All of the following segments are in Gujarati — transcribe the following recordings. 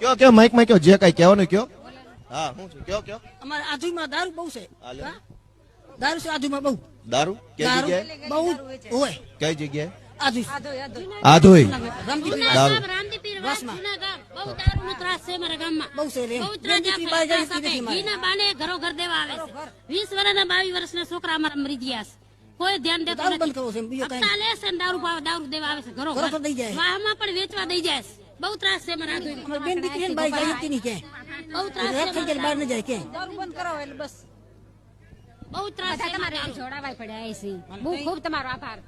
કયો કયો માઇકમાં કયો જે કઈ કહેવાનું કયો હા હું છું કયો કયો અમારે આજુમાં દારૂ બહુ છે હા? દારૂ છે આજુમાં બહુ દારૂ કઈ દારૂ જગ્યાએ બહુ જ હોય કઈ જગ્યાએ આજુ આધોઈ રામજી દારૂ રામદીપીર વાસમાં. જૂના ગામ. બહુ દારૂનો ત્રાસ છે મારા ગામમાં. બહુ છે રે બહુ ત્રાસ રામજી આપે, બાઈ ત્રાસ ગઈ આપે. નથી મારે. ઘીના બાને ઘરો ઘર દેવા આવે છે. વીસ વર્ષના બાવીસ વર્ષના છોકરા અમારા મરી ગયા છે. કોઈ ધ્યાન દેતું દારૂ બંધ નથી. કરવો છે બીજો કઈ હપ્તા લે છે ને દારૂ પાવા- દારૂ દેવા આવે છે ઘરો ઘરો ઘર. ઘર દઈ જાય. વાહમાં પણ વેચવા દઈ જાય છે. બહુ ત્રાસ છે મારા આધોઈમાં. બેન દીકરી ને બાઈ જાય હતી નહીં ક્યાંય? બહુ ત્રાસ છે રાત થઈ જાય મારા બહાર ન જાય ક્યાંય બહુ ત્રાસ છે તમારે મારા. પડ્યા છે. બહુ ખૂબ તમારો આભાર.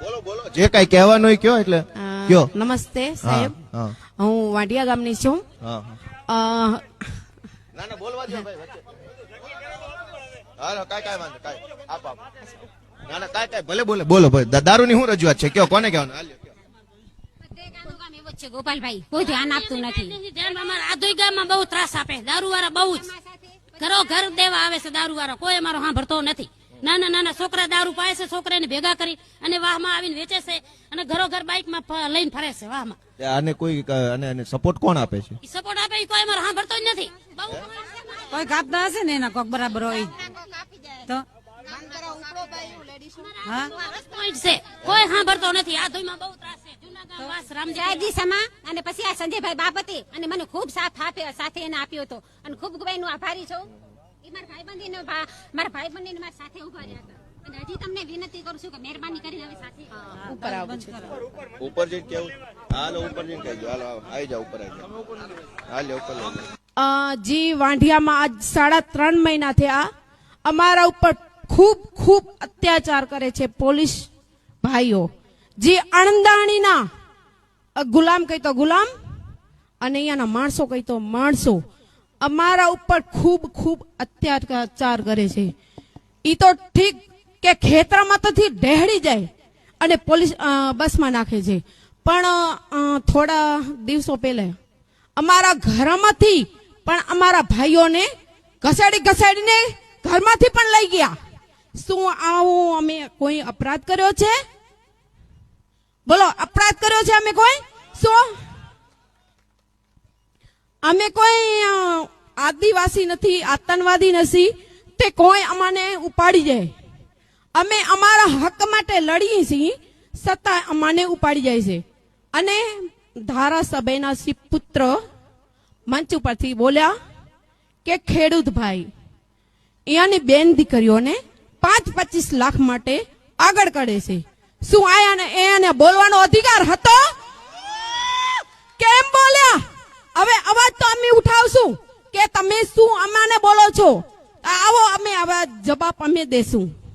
બોલો બોલો. જે કઈ કહેવાનું કયો એટલે. કયો? નમસ્તે સાહેબ. હું. વાડિયા ગામની છું. હા ના ના બોલવા દો ભાઈ હાલો કાઈ કાઈ વાંધો કાઈ. આપ આપ. ના ના કાઈ કાઈ ભલે બોલે બોલો ભાઈ. દારૂની શું રજૂઆત છે? કયો કોને કહેવાનું? હાલ્યો કયો. ગામનું ગામ એવું જ છે ગોપાલભાઈ કોઈ ધ્યાન આપતું નથી. ધ્યાન અમારા આધોઈ ગામમાં બહુ ત્રાસ આપે દારૂ વાળા બહુ જ. ઘરો ઘર દેવા આવે છે દારૂ વાળા કોઈ અમારો સાંભળતો નથી. નાના નાના છોકરા દારૂ પાય છે છોકરાને ભેગા કરી અને વાહમાં આવીને વેચે છે અને ઘરો ઘર બાઇકમાં માં લઈને ફરે છે વાહમાં. આને કોઈ આને સપોર્ટ કોણ આપે છે? સપોર્ટ આપે કોઈ અમારો સાંભળતો જ નથી. કોઈ કાપતા હશે ને એના કોક બરાબર હોય? તો? હા? પોઈન્ટ છે. કોઈ સાંભળતો નથી. આધોઈમાં બહુ ત્રાસ છે. જૂના ગામ વાસ રામજી સમા અને પછી આ સંજયભાઈ બાપતે અને મને ખૂબ સાથ આપ્યો સાથે એને આપ્યો હતો. અને ખૂબ ભાઈનું આભારી છું. એ મારા ભાઈબંધીને ને મારા ભાઈબંધીને મારા સાથે ઊભા રહ્યા હતા. અને હજી તમને વિનંતી કરું છું કે મહેરબાની કરીને હવે સાથે ઉપર જઈને કેવું? હાલો ઉપર જઈને કહેજો. હાલો આવી જાઓ ઉપર આવી જાઓ હાલ્યો ઉપર લઈ જી વાંઢિયામાં આજ સાડા ત્રણ મહિના થયા અમારા ઉપર ખૂબ ખૂબ અત્યાચાર કરે છે પોલીસ ભાઈઓ. જે અણદાણીના ગુલામ કહી તો ગુલામ, અને અહીંયાના માણસો કહી તો માણસો. અમારા ઉપર ખૂબ ખૂબ અત્યાચાર કરે છે. એ તો ઠીક કે ખેતરમાં તોથી ડહેડી જાય અને પોલીસ બસમાં નાખે છે. પણ થોડા દિવસો પહેલા અમારા ઘરમાંથી પણ અમારા ભાઈઓને ઘસાડી, ઘસાડીને ઘરમાંથી પણ લઈ ગયા. શું આવું અમે કોઈ અપરાધ કર્યો છે? બોલો, અપરાધ કર્યો છે અમે કોઈ? શું? અમે કોઈ આદિવાસી નથી, આતંકવાદી નથી, તે કોઈ અમાને ઉપાડી જાય અમે અમારા હક માટે લડીએ છીએ છતાં અમાને ઉપાડી જાય છે. અને ધારાસભ્યના શ્રી પુત્ર મંચ ઉપરથી બોલ્યા કે ખેડૂત ભાઈ અહીંયાની બેન દીકરીઓને પાંચ પચીસ લાખ માટે આગળ કરે છે. શું આયાને એને બોલવાનો અધિકાર હતો? કેમ બોલ્યા? હવે અવાજ તો અમે ઉઠાવશું કે તમે શું અમાને બોલો છો? આવો અમે અવાજ જવાબ અમે દેશું.